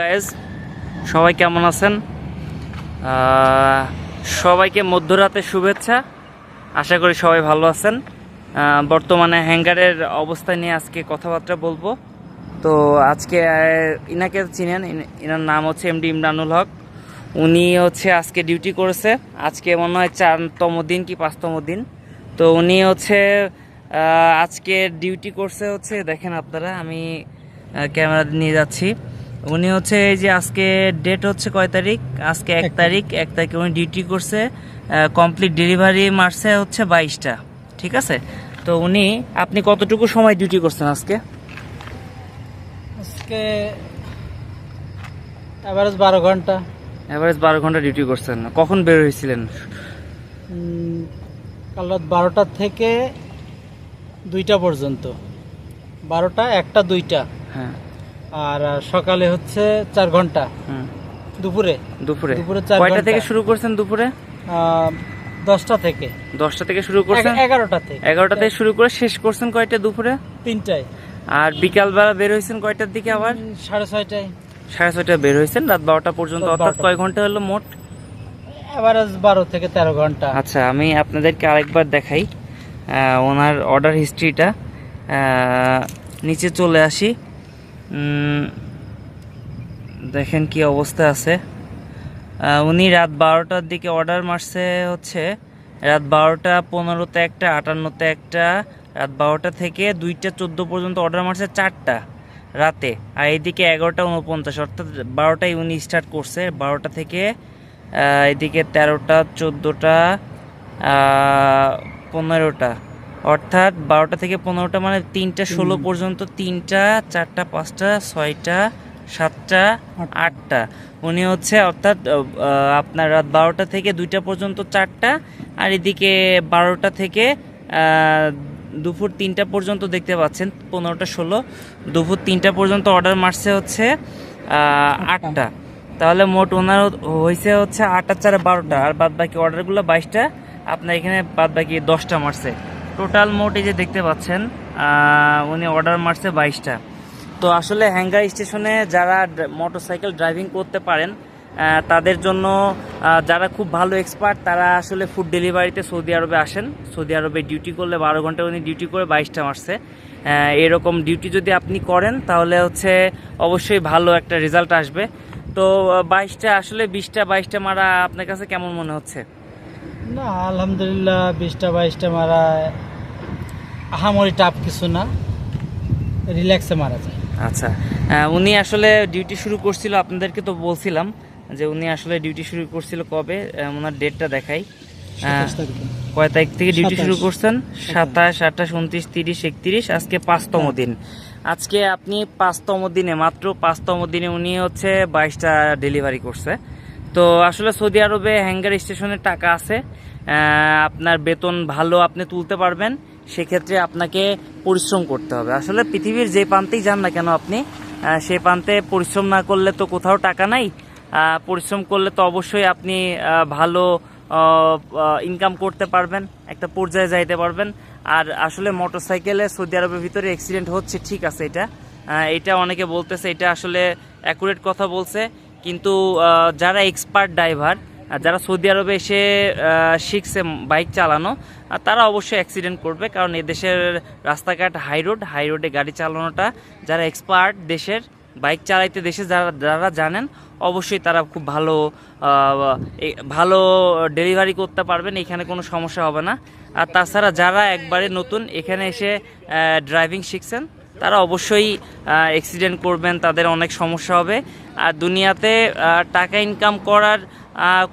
Guys সবাই কেমন আছেন? সবাইকে মধ্যরাতে শুভেচ্ছা। আশা করি সবাই ভালো আছেন। বর্তমানে হ্যাঙ্গারের অবস্থা নিয়ে আজকে কথাবার্তা বলব। তো আজকে ইনাকে চিনেন? ইনার নাম হচ্ছে এমডি ইমরানুল হক। উনি হচ্ছে আজকে ডিউটি করেছে। আজকে মনে হয় চারতম দিন কি পাঁচতম দিন। তো উনি হচ্ছে আজকে ডিউটি করছে হচ্ছে, দেখেন আপনারা, আমি ক্যামেরা নিয়ে যাচ্ছি। উনি হচ্ছে এই যে আজকে ডেট হচ্ছে কয় তারিখ? আজকে এক তারিখ। এক তারিখে উনি ডিউটি করছে কমপ্লিট ডেলিভারি মারছে হচ্ছে বাইশটা ঠিক আছে? তো উনি আপনি কতটুকু সময় ডিউটি করছেন আজকে? আজকে অ্যাভারেজ বারো ঘণ্টা। অ্যাভারেজ বারো ঘণ্টা ডিউটি করছেন। কখন বের হয়েছিলেন? কাল রাত বারোটা থেকে দুইটা পর্যন্ত। বারোটা একটা দুইটা। হ্যাঁ। আর সকালে হচ্ছে চার ঘণ্টা। হুম। দুপুরে। দুপুরে। দুপুরে কয়টা থেকে শুরু করছেন দুপুরে? দশটা থেকে। দশটা থেকে শুরু করছেন? এগারোটা থেকে। এগারোটা থেকে শুরু করে শেষ করছেন কয়টা দুপুরে? তিনটায়। আর বিকালবেলা বের হয়েছেন কয়টার দিকে আবার? সাড়ে ছয়টায়। সাড়ে ছয়টা বের হয়েছেন? রাত বারোটা পর্যন্ত অর্থাৎ 12টা। কয় ঘণ্টা হলো মোট? অ্যাভারেজ বারো থেকে তেরো ঘণ্টা। আচ্ছা আমি আপনাদেরকে আরেকবার দেখাই। ওনার অর্ডার হিস্ট্রিটা নিচে চলে আসি। দেখেন কি অবস্থা আছে। উনি রাত বারোটার দিকে অর্ডার মারছে হচ্ছে, রাত বারোটা পনেরোতে একটা, আটান্নতে একটা, রাত বারোটা থেকে দুইটা চোদ্দ পর্যন্ত অর্ডার মারছে চারটা রাতে। আর এইদিকে এগারোটা উনপঞ্চাশ, অর্থাৎ বারোটায় উনি স্টার্ট করছে, বারোটা থেকে এদিকে তেরোটা, চোদ্দোটা পনেরোটা। অর্থাৎ বারোটা থেকে পনেরোটা মানে তিনটা ষোলো পর্যন্ত তিনটা চারটা পাঁচটা ছয়টা সাতটা আটটা। উনি হচ্ছে অর্থাৎ আপনার রাত বারোটা থেকে দুইটা পর্যন্ত চারটা আর এদিকে বারোটা থেকে দুপুর তিনটা পর্যন্ত দেখতে পাচ্ছেন পনেরোটা ষোলো দুপুর তিনটা পর্যন্ত অর্ডার মারছে হচ্ছে আটটা। তাহলে মোট ওনার হয়েছে হচ্ছে আটটা চারে বারোটা আর বাদ বাকি অর্ডারগুলো বাইশটা আপনার এখানে বাদ বাকি দশটা মারছে। টোটাল মোট এই যে দেখতে পাচ্ছেন উনি অর্ডার মারছে বাইশটা। তো আসলে হ্যাঙ্গার স্টেশনে যারা মোটরসাইকেল ড্রাইভিং করতে পারেন তাদের জন্য যারা খুব ভালো এক্সপার্ট তারা আসলে ফুড ডেলিভারিতে সৌদি আরবে আসেন। সৌদি আরবে ডিউটি করলে বারো ঘণ্টা উনি ডিউটি করে বাইশটা মারছে। এরকম ডিউটি যদি আপনি করেন, তাহলে হচ্ছে অবশ্যই ভালো একটা রেজাল্ট আসবে। তো বাইশটা, আসলে বিশটা, বাইশটা মারা আপনার কাছে কেমন মনে হচ্ছে? না আলহামদুলিল্লাহ বিশটা বাইশটা মারা আহামরি টাপ কিছু না। রিল্যাক্সে মারা যায়। আচ্ছা উনি আসলে ডিউটি শুরু করছিল আপনাদেরকে তো বলছিলাম যে উনি আসলে ডিউটি শুরু করছিল কবে ওনার ডেটটা দেখাই। কয় তারিখ থেকে ডিউটি শুরু করছেন? সাতাশ। আঠাশ উনত্রিশ তিরিশ একত্রিশ আজকে পাঁচতম হ্যাঁ। দিন। আজকে আপনি পাঁচতম দিনে মাত্র পাঁচতম দিনে উনি হচ্ছে বাইশটা ডেলিভারি করছে। তো আসলে সৌদি আরবে হ্যাঙ্গার স্টেশনের টাকা আছে। আপনার বেতন ভালো আপনি তুলতে পারবেন, সেক্ষেত্রে আপনাকে পরিশ্রম করতে হবে। আসলে পৃথিবীর যে প্রান্তেই যান না কেন আপনি সে প্রান্তে পরিশ্রম না করলে তো কোথাও টাকা নাই। পরিশ্রম করলে তো অবশ্যই আপনি ভালো ইনকাম করতে পারবেন, একটা পর্যায়ে যাইতে পারবেন। আর আসলে মোটরসাইকেলে সৌদি আরবের ভিতরে অ্যাক্সিডেন্ট হচ্ছে, ঠিক আছে এটা। এটা অনেকে বলতেছে, এটা আসলে অ্যাকুরেট কথা বলছে। কিন্তু যারা এক্সপার্ট ড্রাইভার যারা সৌদি আরবে এসে শিখছে বাইক চালানো তারা অবশ্যই অ্যাক্সিডেন্ট করবে। কারণ এদেশের রাস্তাঘাট হাই রোড হাই রোডে গাড়ি চালানোটা, যারা এক্সপার্ট দেশের বাইক চালাইতে দেশে যারা যারা জানেন, অবশ্যই তারা খুব ভালো ভালো ডেলিভারি করতে পারবেন, এখানে কোনো সমস্যা হবে না। আর তাছাড়া যারা একবারে নতুন, এখানে এসে ড্রাইভিং শিখছেন তারা অবশ্যই অ্যাক্সিডেন্ট করবেন, তাদের অনেক সমস্যা হবে। আর দুনিয়াতে টাকা ইনকাম করার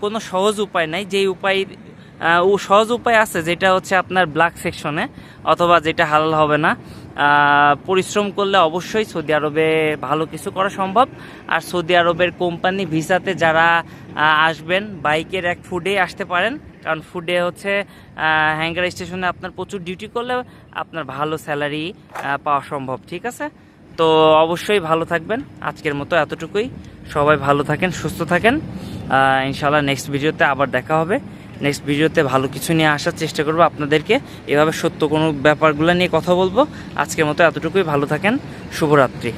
কোনো সহজ উপায় নাই। যেই উপায় সহজ উপায় আছে, যেটা হচ্ছে আপনার ব্ল্যাক সেকশনে অথবা যেটা হালাল হবে না। পরিশ্রম করলে অবশ্যই সৌদি আরবে ভালো কিছু করা সম্ভব। আর সৌদি আরবের কোম্পানি ভিসাতে যারা আসবেন, বাইকের এক ফুডে আসতে পারেন। কারণ ফুডে হচ্ছে হ্যাঙ্গার স্টেশনে আপনার প্রচুর ডিউটি করলে আপনার ভালো স্যালারি পাওয়া সম্ভব, ঠিক আছে? তো অবশ্যই ভালো থাকবেন। আজকের মতো এতটুকুই। সবাই ভালো থাকেন, সুস্থ থাকেন। ইনশাল্লাহ নেক্সট ভিডিওতে আবার দেখা হবে। নেক্সট ভিডিওতে ভালো কিছু নিয়ে আসার চেষ্টা করব আপনাদেরকে। এভাবে সত্য কোনো ব্যাপারগুলো নিয়ে কথা বলব। আজকের মতো এতটুকুই। ভালো থাকেন। শুভরাত্রি।